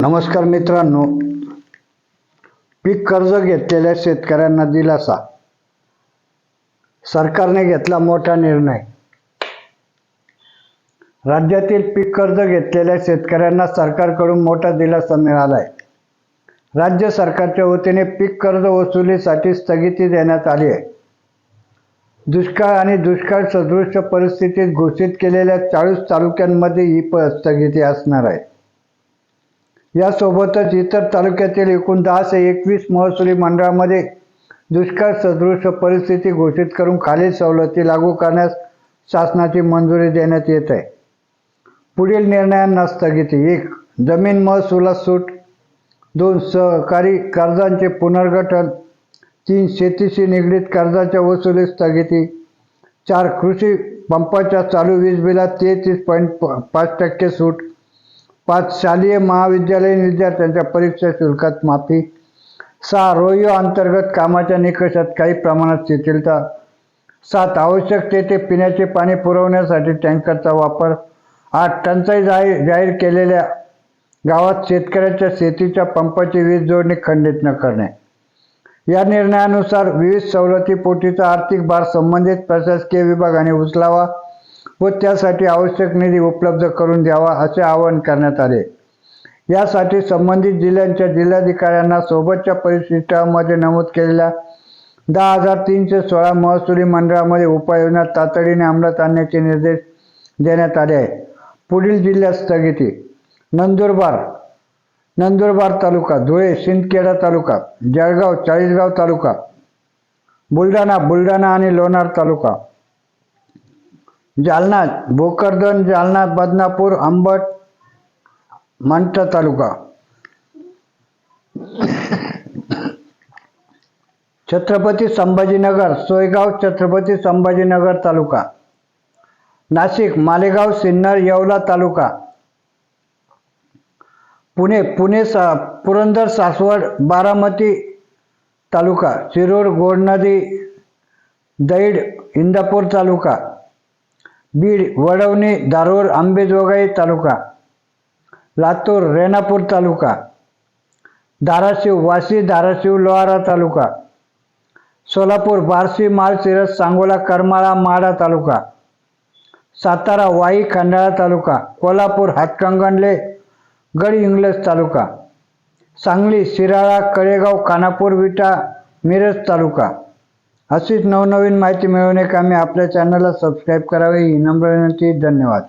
नमस्कार मित्रांनो. पीक कर्ज घेतलेल्या शेतकऱ्यांना दिलासा. सरकारने घेतला मोठा निर्णय. राज्यातील पीक कर्ज घेतलेल्या शेतकऱ्यांना सरकारकडून मोठा दिलासा मिळाला आहे राज्य सरकारच्या वतीने पीक कर्ज वसुलीसाठी स्थगिती देण्यात आली आहे. दुष्काळ आणि दुष्काळ सदृश परिस्थितीत घोषित केलेल्या चाळीस तालुक्यांमध्ये ही प स्थगिती असणार आहे. यासोबतच इतर तालुक्यातील एकूण दहा ते एकवीस महसुली मंडळामध्ये दुष्काळ सदृश परिस्थिती घोषित करून खालील सवलती लागू करण्यास शासनाची मंजुरी देण्यात येत आहे. पुढील निर्णयांना स्थगिती एक जमीन महसुलात सूट. दोन सहकारी कर्जांचे पुनर्गठन. तीन शेतीशी निगडीत कर्जाच्या वसुलीत स्थगिती. चार कृषी पंपाच्या चालू वीज बिलात तेहतीस पॉईंट पाच टक्के सूट. पाच शालेय महाविद्यालयीन विद्यार्थ्यांच्या परीक्षा शुल्कात माफी. सहा रोयो अंतर्गत कामाच्या निकषात काही प्रमाणात शिथिलता. सात आवश्यक तेथे पिण्याचे पाणी पुरवण्यासाठी टँकरचा वापर. आठ टंचाई जाहीर जाहीर केलेल्या गावात शेतकऱ्याच्या शेतीच्या पंपाची वीज जोडणी खंडित न करणे. या निर्णयानुसार विविध सवलती पोटीचा आर्थिक भार संबंधित प्रशासकीय विभागाने उचलावा. व त्यासाठी आवश्यक निधी उपलब्ध करून द्यावा असे आवाहन करण्यात आले. यासाठी संबंधित जिल्ह्यांच्या जिल्हाधिकाऱ्यांना सोबतच्या परिशिष्टामध्ये नमूद केलेल्या दहा हजार तीनशे सोळा महसुली मंडळामध्ये उपाययोजना तातडीने अंमलात आणण्याचे निर्देश देण्यात आले आहे पुढील जिल्ह्यात स्थगिती. नंदुरबार नंदुरबार तालुका धुळे शिंदखेडा तालुका जळगाव चाळीसगाव तालुका बुलढाणा बुलढाणा आणि लोणार तालुका. जालना भोकरदन जालना बदनापूर अंबट मंठा तालुका. छत्रपती संभाजीनगर सोयगाव छत्रपती संभाजीनगर तालुका. नाशिक मालेगाव सिन्नर येवला तालुका. पुणे पुणे सा पुरंदर सासवड बारामती तालुका. शिरूर गोडनदी दैड इंदापूर तालुका. बीड वडवणी दारोर आंबेजोगाई तालुका लातूर रेणापूर तालुका धाराशिव वाशी धाराशिव लोहारा तालुका सोलापूर बार्शी मालशिरस सांगोला करमाळा माडा तालुका सातारा वाई खंडाळा तालुका कोल्हापूर हातकंगणले गड इंग्लज तालुका सांगली शिराळा कळेगाव खानापूर विटा मिरज तालुका अशीच नवनवीन माहिती मिळवण्याकामी आपल्या चॅनलला सबस्क्राईब करावे. ही नम्र विनंती. धन्यवाद.